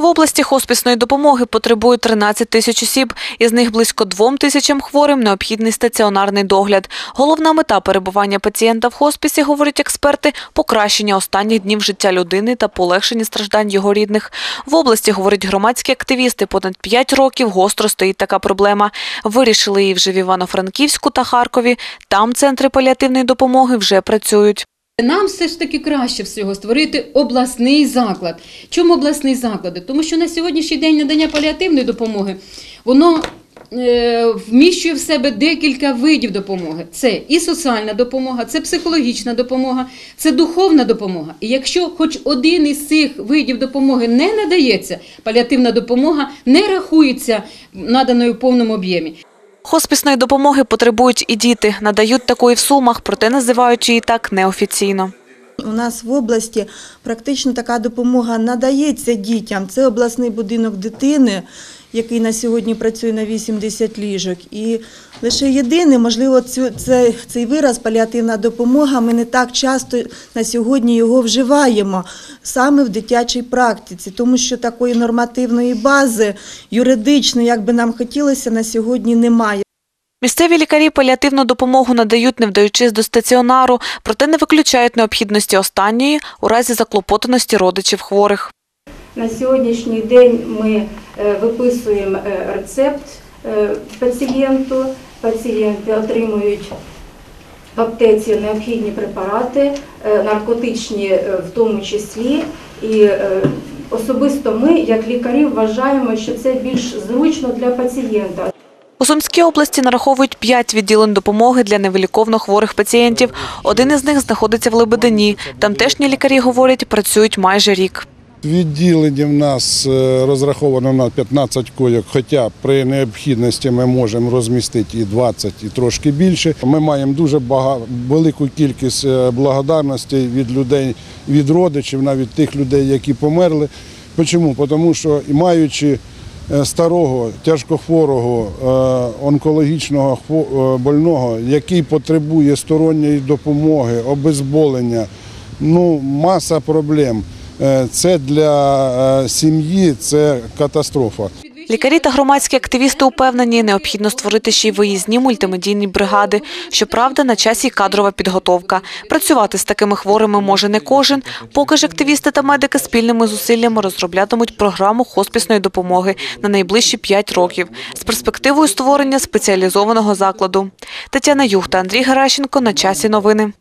В області хоспісної допомоги потребує 13 тисяч осіб, із них близько 2 тисячам хворим необхідний стаціонарний догляд. Головна мета перебування пацієнта в хоспісі, говорять експерти, покращення останніх днів життя людини та полегшення страждань його рідних. В області, говорять громадські активісти, понад 5 років гостро стоїть така проблема. Вирішили її вже в Івано-Франківську та Харкові. Там центри паліативної допомоги вже працюють. Нам все ж таки краще всього створити обласний заклад. Чому обласний заклад? Тому що на сьогоднішній день надання паліативної допомоги воно е, вміщує в себе декілька видів допомоги. Це і соціальна допомога, це психологічна допомога, це духовна допомога. І якщо хоч один із цих видів допомоги не надається, паліативна допомога не рахується наданою в повному об'ємі. Хоспісної допомоги потребують і діти. Надають такої в сумах, проте називають її так неофіційно. У нас в області практично така допомога надається дітям. Це обласний будинок дитини, який на сьогодні працює на 80 ліжок. І лише єдине, можливо, цю, це, цей вираз паліативна допомога. Ми не так часто на сьогодні його вживаємо саме в дитячій практиці, тому що такої нормативної бази юридичної, як би нам хотілося, на сьогодні немає. Місцеві лікарі паліативну допомогу надають, не вдаючись до стаціонару, проте не виключають необхідності останньої у разі заклопотаності родичів хворих. На сьогоднішній день ми е, виписуємо е, рецепт е, пацієнту. Пацієнти отримують в аптеці необхідні препарати, наркотичні в тому числі. І особисто ми, як лікарі, вважаємо, що це більш зручно для пацієнта. У Сумській області нараховують 5 відділень допомоги для невиліковно хворих пацієнтів. Один із них знаходиться в Лебедині. Тамтешні лікарі говорять, працюють майже рік. Відділення в нас е, розраховано на 15 койок, хоча при необхідності ми можемо розмістити і 20, і трошки більше. Ми маємо дуже багато, велику кількість е, благодарностей від людей, від родичів, навіть тих людей, які померли. Чому? Тому що маючи е, старого, тяжкохворого, онкологічного больного, який потребує сторонньої допомоги, обезболення, ну, маса проблем. Е, Це для е, сім'ї це катастрофа. Лікарі та громадські активісти упевнені, необхідно створити ще й виїзні мультимедійні бригади. Щоправда, на часі кадрова підготовка. Працювати з такими хворими може не кожен. Поки ж активісти та медики спільними зусиллями розроблятимуть програму хоспісної допомоги на найближчі 5 років з перспективою створення спеціалізованого закладу. Тетяна Юхта, Андрій Геращенко. На часі новини.